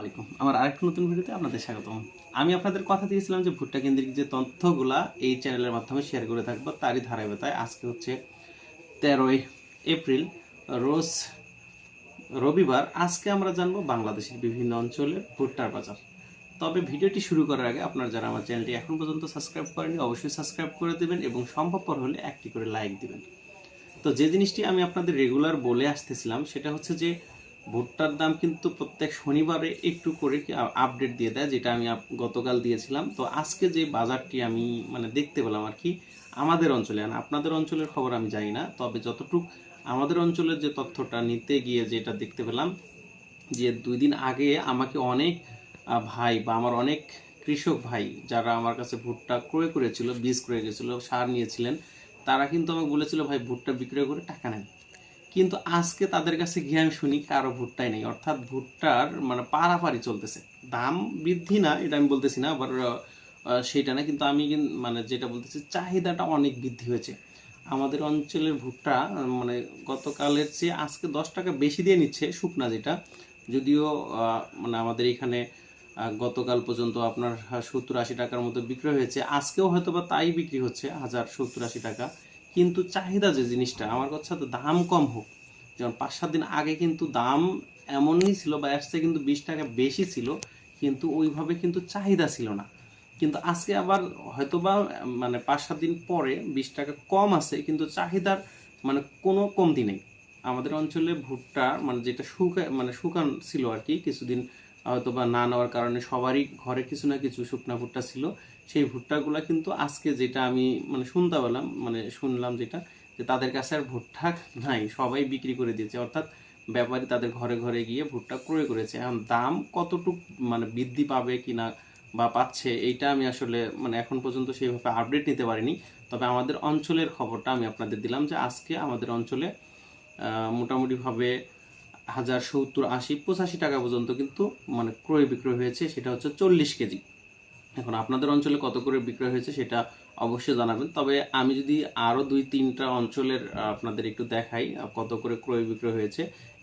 আলাইকুম। আমার আরেকটা নতুন ভিডিওতে আপনাদের স্বাগতম। আমি আপনাদের কথা দিয়েছিলাম যে ভুট্টা কেন্দ্রিক যে তথ্যগুলা এই চ্যানেলের মাধ্যমে শেয়ার করে থাকব, তারই ধারাবাহিকতায় আজকে হচ্ছে তেরোই এপ্রিল, রোজ রবিবার আজকে আমরা জানব বাংলাদেশের বিভিন্ন অঞ্চলের ভুট্টার বাজার। তবে ভিডিওটি শুরু করার আগে আপনারা যারা আমার চ্যানেলটি এখন পর্যন্ত সাবস্ক্রাইব করেনি অবশ্যই সাবস্ক্রাইব করে দেবেন এবং সম্ভবপর হলে একটি করে লাইক দিবেন। তো যে জিনিসটি আমি আপনাদের রেগুলার বলে আসতেছিলাম, সেটা হচ্ছে যে ভুট্টার দাম কিন্তু প্রত্যেক শনিবারে একটু করে আপডেট দিয়ে দেয়, যেটা আমি গতকাল দিয়েছিলাম। তো আজকে যে বাজারটি আমি মানে দেখতে পেলাম আর কি, আমাদের অঞ্চলে আর আপনাদের অঞ্চলের খবর আমি জানি না, তবে যতটুক আমাদের অঞ্চলের যে তথ্যটা নিতে গিয়ে যেটা দেখতে পেলাম, যে দুই দিন আগে আমাকে অনেক ভাই বা আমার অনেক কৃষক ভাই, যারা আমার কাছে ভুট্টা ক্রয় করেছিল, বীজ ক্রয় করেছিল, সার নিয়েছিলেন, তারা কিন্তু আমাকে বলেছিল, ভাই, ভুট্টা বিক্রয় করে টাকা নেন। কিন্তু আজকে তাদের কাছে গিয়ে আমি শুনি কারও ভুট্টাই নেই। অর্থাৎ ভুট্টার মানে পারাপারি চলতেছে। দাম বৃদ্ধি না, এটা আমি বলতেছি না আবার সেটা না, কিন্তু আমি মানে যেটা বলতেছি, চাহিদাটা অনেক বৃদ্ধি হয়েছে। আমাদের অঞ্চলের ভুট্টা মানে গতকালের চেয়ে আজকে দশ টাকা বেশি দিয়ে নিচ্ছে, শুকনা যেটা। যদিও মানে আমাদের এখানে গতকাল পর্যন্ত আপনার সত্তর আশি টাকার মতো বিক্রয় হয়েছে। আজকেও হয়তো বা তাই বিক্রি হচ্ছে, হাজার সত্তর আশি টাকা। কিন্তু চাহিদা যে জিনিসটা, আমার কথা তো দাম কম হোক। যেমন পাঁচ, সাত দিন আগে কিন্তু দাম এমনই ছিল বা আসছে কিন্তু বিশ টাকা বেশি ছিল, কিন্তু ওইভাবে কিন্তু চাহিদা ছিল না। কিন্তু আজকে আবার হয়তোবা মানে পাঁচ, সাত দিন পরে বিশ টাকা কম আছে, কিন্তু চাহিদার মানে কোনো কমতি নেই। আমাদের অঞ্চলে ভুট্টা মানে যেটা শুকা মানে শুকান ছিল আর কি, কিছুদিন হয়তো বা না নেওয়ার কারণে সবারই ঘরে কিছু না কিছু শুকনা ভুট্টা ছিল। সেই ভুট্টাগুলা কিন্তু আজকে যেটা আমি মানে শুনতে পেলাম মানে শুনলাম যেটা, যে তাদের কাছে আর ভুট্টা নাই, সবাই বিক্রি করে দিয়েছে। অর্থাৎ ব্যাপারী তাদের ঘরে ঘরে গিয়ে ভুট্টা ক্রয় করেছে। এখন দাম কতটুক মানে বৃদ্ধি পাবে কিনা বা পাচ্ছে, এইটা আমি আসলে মানে এখন পর্যন্ত সেইভাবে আপডেট নিতে পারিনি। তবে আমাদের অঞ্চলের খবরটা আমি আপনাদের দিলাম যে আজকে আমাদের অঞ্চলে মোটামুটিভাবে হাজার সত্তর, আশি, পঁচাশি টাকা পর্যন্ত কিন্তু মানে ক্রয় বিক্রয় হয়েছে, সেটা হচ্ছে চল্লিশ কেজি। এখন আপনাদের অঞ্চলে কত করে বিক্রয় হয়েছে সেটা অবশ্যই জানাবেন। তবে আমি যদি আরও দুই, তিনটা অঞ্চলের আপনাদের একটু দেখাই কত করে ক্রয় বিক্রয় হয়েছে।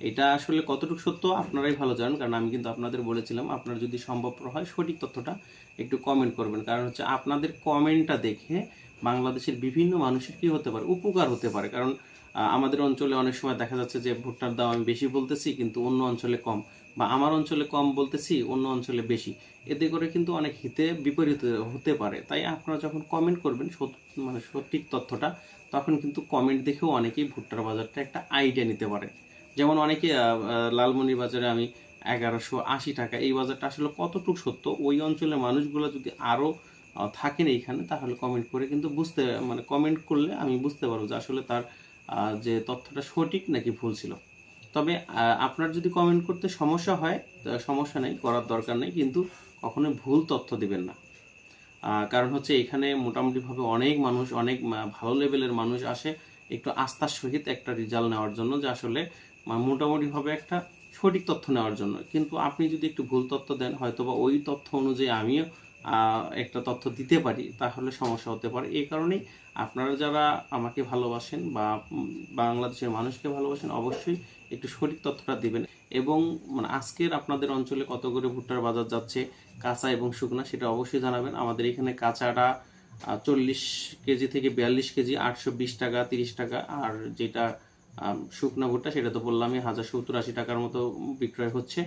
এটা আসলে কতটুকু সত্য আপনারাই ভালো জানেন, কারণ আমি কিন্তু আপনাদের বলেছিলাম, আপনার যদি সম্ভবপর হয় সঠিক তথ্যটা একটু কমেন্ট করবেন। কারণ হচ্ছে আপনাদের কমেন্টটা দেখে বাংলাদেশের বিভিন্ন মানুষের কি হতে পারে, উপকার হতে পারে? কারণ আমাদের অঞ্চলে অনেক সময় দেখা যাচ্ছে যে ভুট্টার দাম আমি বেশি বলতেছি, কিন্তু অন্য অঞ্চলে কম। বা আমার অঞ্চলে কম বলতেছি, অন্য অঞ্চলে বেশি। এতে করে কিন্তু অনেক হিতে বিপরীত হতে পারে। তাই আপনারা যখন কমেন্ট করবেন মানে সঠিক তথ্যটা, তখন কিন্তু কমেন্ট দেখেও অনেকেই ভুট্টার বাজারটা একটা আইডিয়া নিতে পারে। যেমন অনেকে লালমনি বাজারে আমি এগারোশো আশি টাকা, এই বাজারটা আসলে কতটুকু সত্য? ওই অঞ্চলের মানুষগুলো যদি আরও থাকেন এইখানে, তাহলে কমেন্ট করে কিন্তু বুঝতে মানে কমেন্ট করলে আমি বুঝতে পারব যে আসলে তার যে তথ্যটা সঠিক নাকি ভুল ছিল। তবে আপনার যদি কমেন্ট করতে সমস্যা হয় সমস্যা নেই, করার দরকার নেই, কিন্তু কখনোই ভুল তথ্য দিবেন না। কারণ হচ্ছে এখানে মোটামুটিভাবে অনেক মানুষ, অনেক ভালো লেভেলের মানুষ আসে একটু আস্থার সহিত একটা রেজাল্ট নেওয়ার জন্য, যে আসলে মোটামুটিভাবে একটা সঠিক তথ্য নেওয়ার জন্য। কিন্তু আপনি যদি একটু ভুল তথ্য দেন, হয়তোবা ওই তথ্য অনুযায়ী আমিও একটা তথ্য দিতে পারি, তাহলে সমস্যা হতে পারে। এই কারণেই আপনারা যারা আমাকে ভালোবাসেন বা বাংলাদেশের মানুষকে ভালোবাসেন, অবশ্যই একটু সঠিক তথ্যটা দিবেন। এবং মানে আজকের আপনাদের অঞ্চলে কত করে ভুট্টার বাজার যাচ্ছে, কাঁচা এবং শুকনা, সেটা অবশ্যই জানাবেন। আমাদের এখানে কাঁচাটা চল্লিশ কেজি থেকে বিয়াল্লিশ কেজি, আটশো বিশ টাকা, তিরিশ টাকা। আর যেটা শুকনা ভুট্টা, সেটা তো বললামই, হাজার সত্তর আশি টাকার মতো বিক্রয় হচ্ছে।